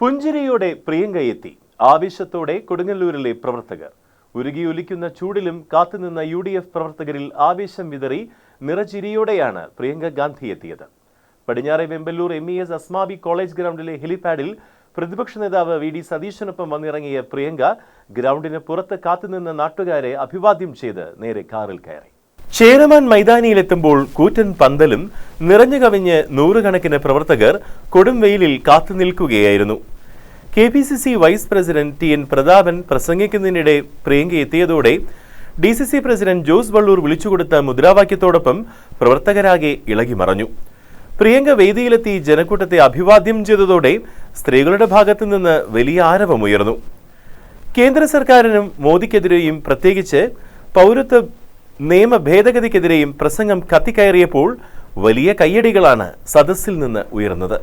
പുഞ്ചിരിയോടെ പ്രിയങ്കയെത്തി. ആവേശത്തോടെ കൊടുങ്ങല്ലൂരിലെ പ്രവർത്തകർ. ഉരുകിയൊലിക്കുന്ന ചൂടിലും കാത്തുനിന്ന യു ഡി എഫ് പ്രവർത്തകരിൽ ആവേശം വിതറി നിറചിരിയോടെയാണ് പ്രിയങ്ക ഗാന്ധി എത്തിയത് പടിഞ്ഞാറെ Vemballur M E S Asmabi college ഗ്രൗണ്ടിലെ ഹെലിപാഡിൽ പ്രതിപക്ഷ നേതാവ് വി ഡി സതീശനൊപ്പം വന്നിറങ്ങിയ പ്രിയങ്ക ഗ്രൗണ്ടിന് പുറത്ത് കാത്തുനിന്ന നാട്ടുകാരെ അഭിവാദ്യം ചെയ്ത് നേരെ കാറിൽ കയറി. ചേരമാൻ മൈതാനിയിലെത്തുമ്പോൾ കൂറ്റൻ പന്തലും നിറഞ്ഞു കവിഞ്ഞ് നൂറുകണക്കിന് പ്രവർത്തകർ കൊടും വെയിലിൽ കാത്തു നിൽക്കുകയായിരുന്നു. K P C C vice president T N Prathapan പ്രസംഗിക്കുന്നതിനിടെ Priyanka എത്തിയതോടെ D C C president Jose Vallur വിളിച്ചുകൊടുത്ത മുദ്രാവാക്യത്തോടൊപ്പം പ്രവർത്തകരാകെ ഇളകി മറഞ്ഞു പ്രിയങ്ക വേദിയിലെത്തി ജനക്കൂട്ടത്തെ അഭിവാദ്യം ചെയ്തതോടെ സ്ത്രീകളുടെ ഭാഗത്തു നിന്ന് വലിയ ആരവമുയർന്നു. കേന്ദ്ര സർക്കാരിനും മോദിക്കെതിരെയും പ്രത്യേകിച്ച് പൗരത്വ നിയമ ഭേദഗതിക്കെതിരെയും പ്രസംഗം കത്തിക്കയറിയപ്പോൾ വലിയ കയ്യടികളാണ് സദസ്സിൽ നിന്ന് ഉയർന്നത്.